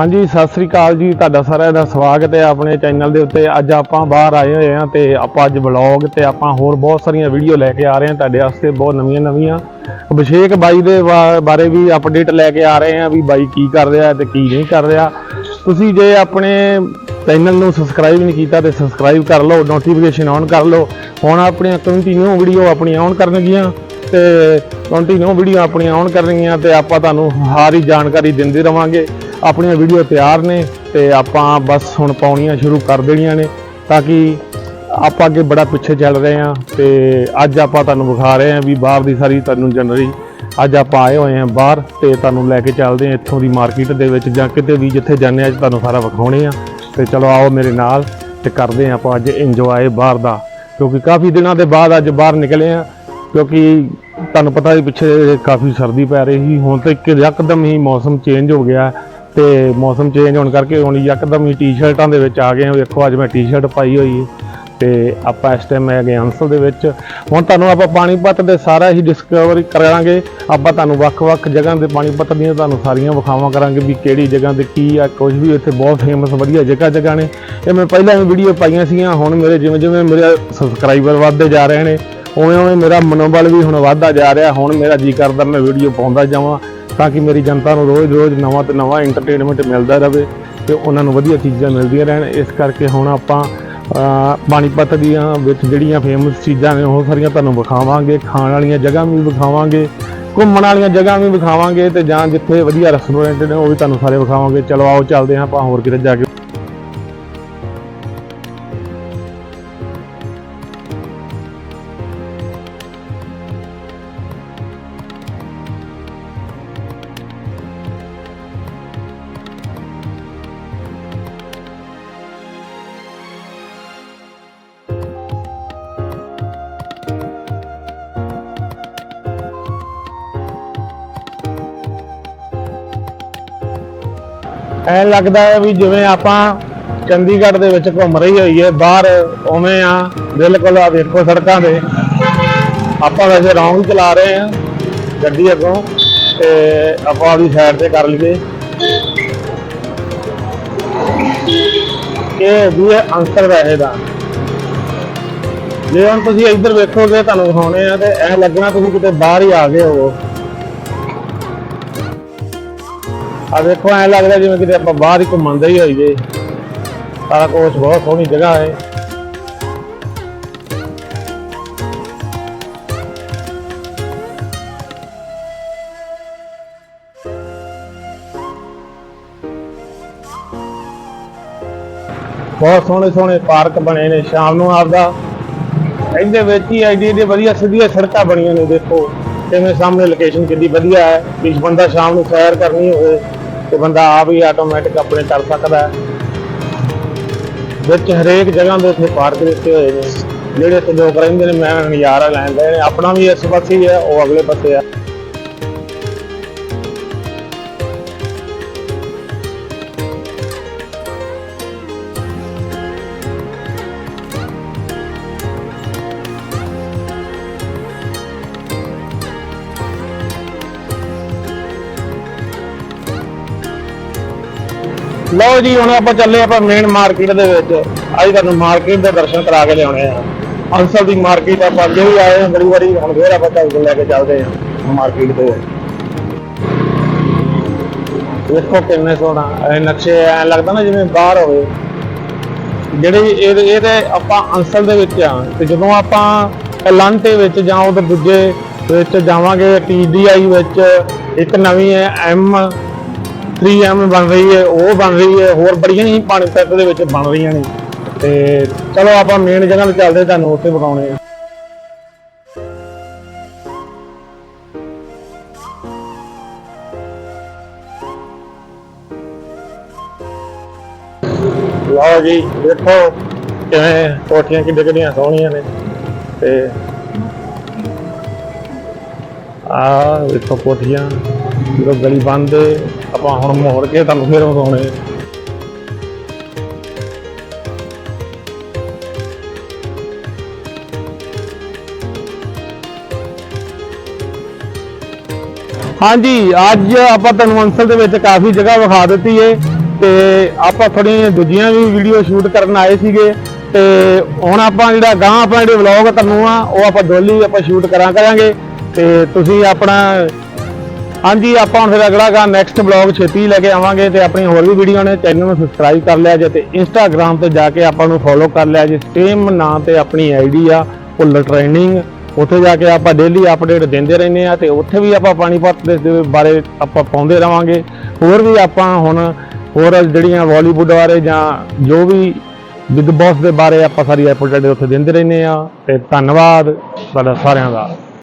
ਹਾਂਜੀ, ਸਤਿ ਸ੍ਰੀ ਅਕਾਲ ਜੀ, ਤੁਹਾਡਾ ਸਾਰਿਆਂ ਦਾ ਸਵਾਗਤ ਹੈ ਆਪਣੇ ਚੈਨਲ ਦੇ ਉੱਤੇ। ਅੱਜ ਆਪਾਂ ਬਾਹਰ ਆਏ ਹੋਏ ਹਾਂ ਤੇ ਆਪਾਂ ਅੱਜ ਵਲੌਗ ਤੇ ਆਪਾਂ ਹੋਰ ਬਹੁਤ ਸਾਰੀਆਂ ਵੀਡੀਓ ਲੈ ਕੇ ਆ ਰਹੇ ਹਾਂ। ਤੁਹਾਡੇ ਵਾਸਤੇ ਬਹੁਤ ਨਵੀਆਂ ਨਵੀਆਂ। ਅਭਿਸ਼ੇਕ ਬਾਈ ਦੇ ਬਾ- ਬਾਰੇ ਵੀ ਅਪਡੇਟ ਲੈ ਕੇ ਆ ਰਹੇ ਹਾਂ ਵੀ ਬਾਈ ਕੀ ਕਰ ਰਿਹਾ ਤੇ ਕੀ ਨਹੀਂ ਕਰ ਰਿਹਾ। ਤੁਸੀਂ ਜੇ ਆਪਣੇ ਚੈਨਲ ਨੂੰ ਸਬਸਕ੍ਰਾਈਬ ਨਹੀਂ ਕੀਤਾ ਤੇ ਸਬਸਕ੍ਰਾਈਬ ਕਰ ਲਓ ਨੋਟੀਫਿਕੇਸ਼ਨ ਔਨ ਕਰ ਲਓ। ਹੁਣ ਆਪਣੀਆਂ ਕੰਟੀਨਿਊ ਵੀਡੀਓ ਆਪਣੀਆਂ ਔਨ ਕਰਨਗੀਆਂ ਤੇ ਕੰਟੀਨਿਊ ਵੀਡੀਓ ਆਪਣੀਆਂ ਔਨ ਕਰਨਗੀਆਂ ਤੇ ਆਪਾਂ ਤੁਹਾਨੂੰ ਸਾਰੀ ਜਾਣਕਾਰੀ ਦਿੰਦੇ ਰਵਾਂਗੇ। ਆਪਣੀਆਂ ਵੀਡੀਓ ਤਿਆਰ ਨੇ ਤੇ ਆਪਾਂ ਬਸ ਹੁਣ ਪਾਉਣੀਆਂ ਸ਼ੁਰੂ ਕਰ ਦੇਣੀਆਂ ਨੇ ਤਾਂ ਕਿ ਆਪਾਂ ਅੱਗੇ ਬੜਾ ਪਿੱਛੇ ਚੱਲ ਰਹੇ ਹਾਂ ਤੇ ਅੱਜ ਆਪਾਂ ਤੁਹਾਨੂੰ ਵਿਖਾ ਰਹੇ ਹਾਂ ਵੀ ਬਾਹਰ ਦੀ ਸਾਰੀ ਤੁਹਾਨੂੰ ਜਨਰੀ ਅੱਜ ਆਪਾਂ ਆਏ ਹੋਏ ਹਾਂ ਬਾਹਰ ਤੇ ਤੁਹਾਨੂੰ ਲੈ ਕੇ ਚੱਲਦੇ ਹਾਂ ਇੱਥੋਂ ਦੀ ਮਾਰਕੀਟ ਦੇ ਵਿੱਚ ਜਾਂ ਕਿਤੇ ਵੀ ਜਿੱਥੇ ਜਾਂਦੇ ਹਾਂ ਤੁਹਾਨੂੰ ਸਾਰਾ ਵਿਖਾਉਣੇ ਆ। ਤੇ ਚਲੋ ਆਓ ਮੇਰੇ ਨਾਲ ਤੇ ਕਰਦੇ ਹਾਂ ਆਪਾਂ ਅੱਜ ਇੰਜੋਏ ਬਾਹਰ ਦਾ, ਕਿਉਂਕਿ ਕਾਫੀ ਦਿਨਾਂ ਦੇ ਬਾਅਦ ਅੱਜ ਬਾਹਰ ਨਿਕਲੇ ਆ ਕਿਉਂਕਿ ਤੁਹਾਨੂੰ ਪਤਾ ਹੀ ਪਿੱਛੇ ਕਾਫੀ ਸਰਦੀ ਪੈ ਰਹੀ ਸੀ, ਹੁਣ ਤੇ ਇੱਕ ਯਕਦਮ ਹੀ ਮੌਸਮ ਚੇਂਜ ਹੋ ਗਿਆ। ਤੇ ਮੌਸਮ ਚੇਂਜ ਹੋਣ ਕਰਕੇ ਹੁਣ ਯਕਦਮ ਹੀ ਟੀ-ਸ਼ਰਟਾਂ ਦੇ ਵਿੱਚ ਆ ਗਏ ਹਾਂ। ਵੇਖੋ, ਅੱਜ ਮੈਂ ਟੀ-ਸ਼ਰਟ ਪਾਈ ਹੋਈ ਹੈ ਤੇ ਆਪਾਂ ਇਸ ਟਾਈਮ ਹੈਗੇ ਹਾਂ ਅੰਸਲ ਦੇ ਵਿੱਚ। ਹੁਣ ਤੁਹਾਨੂੰ ਆਪਾਂ ਪਾਣੀਪਤ ਦੇ ਸਾਰਾ ਹੀ ਡਿਸਕਵਰੀ ਕਰਾਂਗੇ। ਆਪਾਂ ਤੁਹਾਨੂੰ ਵੱਖ-ਵੱਖ ਜਗ੍ਹਾ ਦੇ ਪਾਣੀਪਤ ਦੀਆਂ ਤੁਹਾਨੂੰ ਸਾਰੀਆਂ ਵਿਖਾਵਾਂ ਕਰਾਂਗੇ ਵੀ ਕਿਹੜੀ ਜਗ੍ਹਾ ਤੇ ਕੀ ਆ ਕੁਝ ਵੀ ਇੱਥੇ ਬਹੁਤ ਫੇਮਸ ਵਧੀਆ ਜਗ੍ਹਾ ਜਗ੍ਹਾ ਨੇ। ਇਹ ਮੈਂ ਪਹਿਲਾਂ ਵੀ ਵੀਡੀਓ ਪਾਈਆਂ ਸੀਗੀਆਂ, ਹੁਣ ਮੇਰੇ ਜਿਵੇਂ ਜਿਵੇਂ ਮੇਰੇ ਸਬਸਕ੍ਰਾਈਬਰ ਵੱਧਦੇ ਜਾ ਰਹੇ ਨੇ ਉਵੇਂ ਉਵੇਂ ਮੇਰਾ ਮਨੋਬਲ ਵੀ ਹੁਣ ਵੱਧਦਾ ਜਾ ਰਿਹਾ। ਹੁਣ ਮੇਰਾ ਜੀ ਕਰਦਾ ਮੈਂ ਵੀਡੀਓ ਪਾਉਂਦਾ ਜਾਵਾਂ। ਤਾਂ ਕਿ ਮੇਰੀ ਜਨਤਾ ਨੂੰ ਰੋਜ਼-ਰੋਜ਼ ਨਵਾਂ ਤੇ ਨਵਾਂ ਐਂਟਰਟੇਨਮੈਂਟ ਮਿਲਦਾ ਰਹੇ ਤੇ ਉਹਨਾਂ ਨੂੰ ਵਧੀਆ ਚੀਜ਼ਾਂ ਮਿਲਦੀਆਂ ਰਹਿਣ। ਇਸ ਕਰਕੇ ਹੁਣ ਆਪਾਂ ਅਹ, ਪਾਣੀਪਤ ਦੀਆਂ ਵਿੱਚ ਜਿਹੜੀਆਂ ਫੇਮਸ ਚੀਜ਼ਾਂ ਨੇ ਉਹ ਸਾਰੀਆਂ ਤੁਹਾਨੂੰ ਵਿਖਾਵਾਂਗੇ। ਖਾਣ ਵਾਲੀਆਂ ਜਗ੍ਹਾ ਵੀ ਵਿਖਾਵਾਂਗੇ ਘੁੰਮਣ ਵਾਲੀਆਂ ਜਗ੍ਹਾ ਵੀ ਵਿਖਾਵਾਂਗੇ ਤੇ ਜਾਂ ਜਿੱਥੇ ਵਧੀਆ ਰੈਸਟੋਰੈਂਟ ਨੇ ਉਹ ਵੀ ਤੁਹਾਨੂੰ ਸਾਰੇ ਵਿਖਾਵਾਂਗੇ। ਚਲੋ ਆਓ ਚੱਲਦੇ ਹਾਂ ਆਪਾਂ ਹੋਰ ਕਿਤੇ ਜਾ ਕੇ। ਐ ਲੱਗਦਾ ਹੈ ਵੀ ਜਿਵੇਂ ਆਪਾਂ ਚੰਡੀਗੜ੍ਹ ਦੇ ਵਿੱਚ ਘੁੰਮ ਰਹੀ ਹੋਈਏ, ਬਾਹਰ ਉਵੇਂ ਆ, ਬਿਲਕੁਲ ਆ ਵੇਖੋ ਸੜਕਾਂ ਤੇ। ਆਪਾਂ ਵੈਸੇ ਰੌਂਗ ਚਲਾ ਰਹੇ ਆ ਗੱਡੀ ਅੱਗੋਂ, ਤੇ ਆਪਾਂ ਆਪਦੀ ਸਾਈਡ ਤੇ ਕਰ ਲਈਏ। ਇਹ ਵੀ ਹੈ ਵੈਸੇ ਦਾ। ਜੇ ਹੁਣ ਤੁਸੀਂ ਇੱਧਰ ਵੇਖੋਗੇ, ਤੁਹਾਨੂੰ ਵਿਖਾਉਣੇ ਆ ਤੇ ਐ ਲੱਗਣਾ ਤੁਸੀਂ ਕਿਤੇ ਬਾਹਰ ਹੀ ਆ ਗਏ ਹੋ ਆ ਦੇਖੋ, ਐ ਲੱਗਦਾ ਜਿਵੇਂ ਕਿਤੇ ਆਪਾਂ ਬਾਹਰ ਹੀ ਘੁੰਮਣਦੇ ਹੀ ਹੋਈਏ। ਸਾਰਾ ਕੁਝ ਬਹੁਤ ਸੋਹਣੀ ਜਗ੍ਹਾ ਹੈ। ਬਹੁਤ ਸੋਹਣੇ ਸੋਹਣੇ ਪਾਰਕ ਬਣੇ ਨੇ ਸ਼ਾਮ ਨੂੰ ਆਪਦਾ। ਇਹਦੇ ਵਿੱਚ ਹੀ ਐਡੀ ਐਡੀ ਵਧੀਆ ਸਿੱਧੀਆਂ ਸੜਕਾਂ ਬਣੀਆਂ ਨੇ, ਦੇਖੋ। ਕਿਵੇਂ ਸਾਹਮਣੇ ਲੋਕੇਸ਼ਨ ਕਿੰਨੀ ਵਧੀਆ ਹੈ। ਵੀ ਬੰਦਾ ਸ਼ਾਮ ਨੂੰ ਸੈਰ ਕਰਨੀ ਹੋਵੇ। ਤੇ ਬੰਦਾ ਆਪ ਹੀ ਆਟੋਮੈਟਿਕ ਆਪਣੇ ਕਰ ਸਕਦਾ ਹੈ। ਵਿੱਚ ਹਰੇਕ ਜਗ੍ਹਾ ਦੇ ਉੱਤੇ ਪਾਰਕ ਦਿੱਤੇ ਹੋਏ ਨੇ। ਜਿਹੜੇ ਇੱਥੇ ਲੋਕ ਰਹਿੰਦੇ ਨੇ, ਮੈਂ ਨਜ਼ਾਰਾ ਲੈਂਦੇ ਨੇ, ਆਪਣਾ ਵੀ ਇਸ ਪਾਸੇ ਹੀ ਹੈ, ਉਹ ਅਗਲੇ ਪਾਸੇ ਆ ਲਓ ਜੀ, ਹੁਣ ਆਪਾਂ ਚੱਲੇ ਆਪਾਂ ਮੇਨ ਮਾਰਕੀਟ ਦੇ ਵਿੱਚ। ਅੱਜ ਤੁਹਾਨੂੰ ਮਾਰਕੀਟ ਦੇ ਦਰਸ਼ਨ ਕਰਾ ਕੇ ਲਿਆਉਣੇ ਆ। ਅੰਸਲ ਦੀ ਮਾਰਕੀਟ ਆਪਾਂ ਅੱਗੇ ਵੀ ਆਏ ਹਾਂ ਬੜੀ ਵਾਰੀ ਹੁਣ ਫੇਰ ਆਪਾਂ ਤੁਹਾਨੂੰ ਲੈ ਕੇ ਚੱਲਦੇ ਹਾਂ ਮਾਰਕੀਟ ਦੇ ਵਿੱਚ ਦੇਖੋ ਕਿੰਨੇ ਸੋਹਣਾ, ਇਹ ਨਕਸ਼ੇ ਐ ਲੱਗਦਾ ਨਾ ਜਿਵੇਂ ਬਾਹਰ ਹੋਵੇ। ਜਿਹੜੇ ਇਹ ਇਹਦੇ ਆਪਾਂ ਅੰਸਲ ਦੇ ਵਿੱਚ ਆ, ਤੇ ਜਦੋਂ ਆਪਾਂ ਲਾਂਟੇ ਵਿੱਚ ਜਾਂ ਉਧਰ ਦੂਜੇ ਵਿੱਚ ਜਾਵਾਂਗੇ ਟੀਡੀਆਈ ਵਿੱਚ, ਇੱਕ ਨਵੀਂ ਹੈ ਐਮ 3M ਬਣ ਰਹੀ ਹੈ, ਉਹ ਬਣ ਰਹੀ ਹੈ, ਹੋਰ ਬੜੀਆਂ ਹੀ ਪਾਣੀ ਤੱਕ ਦੇ ਵਿੱਚ ਬਣ ਰਹੀਆਂ ਨੇ। ਤੇ ਚਲੋ ਆਪਾਂ ਮੇਨ ਜਗ੍ਹਾ ਤੇ ਚੱਲਦੇ ਤੁਹਾਨੂੰ ਉੱਥੇ ਵਿਖਾਉਣੇ ਆ। ਲਓ ਜੀ, ਦੇਖੋ ਕਿਵੇਂ ਕੋਠੀਆਂ ਕਿੱਡੇ ਕਿੱਡੀਆਂ ਸੋਹਣੀਆਂ ਨੇ। ਤੇ ਆ ਦੇਖੋ ਕੋਠੀਆਂ, ਜਦੋਂ ਗਲੀ ਬੰਦ ਆਪਾਂ ਹੁਣ ਮੋੜ ਕੇ ਤੁਹਾਨੂੰ ਫਿਰ ਵਿਖਾਉਣੇ ਹਾਂਜੀ, ਅੱਜ ਆਪਾਂ ਤੁਹਾਨੂੰ ਅੰਸਲ ਦੇ ਵਿੱਚ ਕਾਫੀ ਜਗ੍ਹਾ ਵਿਖਾ ਦਿੱਤੀ ਏ ਤੇ ਆਪਾਂ ਥੋੜੀਆਂ ਦੂਜੀਆਂ ਵੀ ਵੀਡੀਓ ਸ਼ੂਟ ਕਰਨ ਆਏ ਸੀਗੇ ਤੇ ਹੁਣ ਆਪਾਂ ਜਿਹੜਾ ਗਾਂ ਆਪਾਂ ਜਿਹੜੇ ਵਲੌਗ ਤੁਹਾਨੂੰ ਆ, ਉਹ ਆਪਾਂ ਡੋਲੀ ਆਪਾਂ ਸ਼ੂਟ ਕਰਾਂ ਕਰਾਂਗੇ ਤੇ ਤੁਸੀਂ ਆਪਣਾ ਹਾਂਜੀ, ਆਪਾਂ ਹੁਣ ਫਿਰ ਅਗਲਾ ਗਾ ਨੈਕਸਟ ਵਲੌਗ ਛੇਤੀ ਲੈ ਕੇ ਆਵਾਂਗੇ ਤੇ ਆਪਣੀ ਹੋਰ ਵੀ ਵੀਡੀਓ ਨੇ। ਚੈਨਲ ਨੂੰ ਸਬਸਕ੍ਰਾਈਬ ਕਰ ਲਿਆ ਜੇ ਤੇ ਇੰਸਟਾਗ੍ਰam ਤੇ ਜਾ ਕੇ ਆਪਾਂ ਨੂੰ ਫੋਲੋ ਕਰ ਲਿਆ ਜੇ। ਸੇਮ ਨਾਂ ਤੇ ਆਪਣੀ ਆਈਡੀ ਆ, ਭੁੱਲਰ ਟ੍ਰੇਨਿੰਗ ਉੱਥੇ ਜਾ ਕੇ ਆਪਾਂ ਡੇਲੀ ਅਪਡੇਟ ਦਿੰਦੇ ਰਹਿੰਦੇ ਆ ਤੇ ਉੱਥੇ ਵੀ ਆਪਾਂ ਪਾਣੀਪਤ ਦੇ ਦੇ ਬਾਰੇ ਆਪਾਂ ਪਾਉਂਦੇ ਰਵਾਂਗੇ। ਹੋਰ ਵੀ ਆਪਾਂ ਹੁਣ ਹੋਰ ਜਿਹੜੀਆਂ ਬਾਲੀਵੁੱਡ ਬਾਰੇ ਜਾਂ ਜੋ ਵੀ ਬਿਗ ਬੌਸ ਦੇ ਬਾਰੇ ਆਪਾਂ ਸਾਰੀ ਅਪਡੇਟ ਉੱਥੇ ਦਿੰਦੇ ਰਹਿੰਦੇ ਆ। ਤੇ ਧੰਨਵਾਦ ਤੁਹਾਡਾ ਸਾਰਿਆਂ ਦਾ।